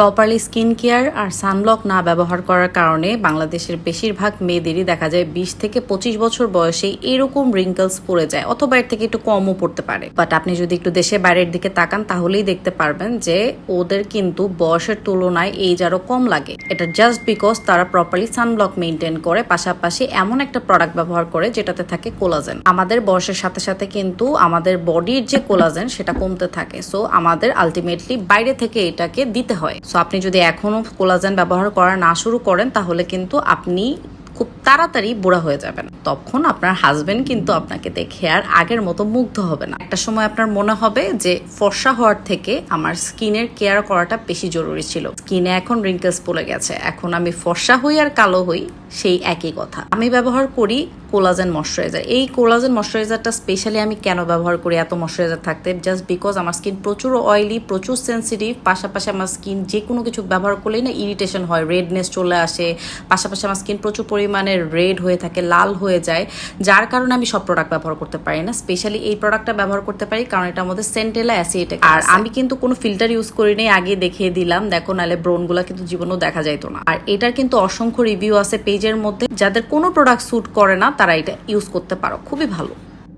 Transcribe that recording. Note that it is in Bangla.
প্রপারলি স্কিন কেয়ার আর সানব্লক না ব্যবহার করার কারণে বাংলাদেশের বেশিরভাগ মেয়েদেরই দেখা যায় বিশ থেকে পঁচিশ বছর বয়সে এরকম রিঙ্কলস পড়ে যায় অথবা এর থেকে একটু কমও পড়তে পারে। বাট আপনি যদি একটু দেশে বাইরের দিকে তাকান, তাহলেই দেখতে পারবেন যে ওদের কিন্তু বয়সের তুলনায় এইজ আরও কম লাগে। এটা জাস্ট বিকজ তারা প্রপারলি সানব্লক মেনটেন করে, পাশাপাশি এমন একটা প্রোডাক্ট ব্যবহার করে যেটাতে থাকে কোলাজেন আমাদের বয়সের সাথে সাথে কিন্তু আমাদের বডির যে কোলাজেন সেটা কমতে থাকে। সো আমাদের আলটিমেটলি বাইরে থেকে এটাকে দিতে হয়। সো আপনি যদি এখনও কোলাজেন ব্যবহার করা না শুরু করেন তাহলে কিন্তু আপনি খুব তাড়াতাড়ি বুড়া হয়ে যাবেন। তখন আপনার হাজবেন্ড কিন্তু আপনাকে দেখে আর আগের মতো মুগ্ধ হবে না। একটা সময় আপনার মনে হবে যে ফর্সা হওয়ার থেকে আমার স্কিনের কেয়ার করাটা বেশি জরুরি ছিল। স্কিনে এখন রিঙ্কেলস পড়ে গেছে। এখন আমি ফর্সা হই আর কালো হই, সেই একই কথা। আমি ব্যবহার করি কোলাজেন ময়শ্চারাইজার এই কোলাজেন ময়শ্চারাইজারটা স্পেশালি আমি কেন ব্যবহার করি এত ময়শ্চারাইজার থাকতে? জাস্ট বিকজ আমার স্কিন প্রচুর অয়েলি প্রচুর সেন্সিটিভ পাশাপাশি আমার স্কিন যে কোনো কিছু ব্যবহার করলেই না ইরিটেশন হয় রেডনেস চলে আসে, পাশাপাশি আমার স্কিন প্রচুর পরিমাণে রেড হয়ে থাকে লাল হয়ে যায় যার কারণে আমি সব প্রোডাক্ট ব্যবহার করতে পারি না। স্পেশালি এই প্রোডাক্টটা ব্যবহার করতে পারি কারণ এটার মধ্যে সেন্টেলা অ্যাসিড আর আমি কিন্তু কোনো ফিল্টার ইউজ করি নাই আগে দেখিয়ে দিলাম। দেখো নাহলে ব্রোনগুলো কিন্তু জীবনেও দেখা যাইতো না। আর এটার কিন্তু অসংখ্য রিভিউ আছে পেজের মধ্যে। যাদের কোনো প্রোডাক্ট স্যুট করে না তারা এটা ইউজ করতে পারো। খুবই ভালো।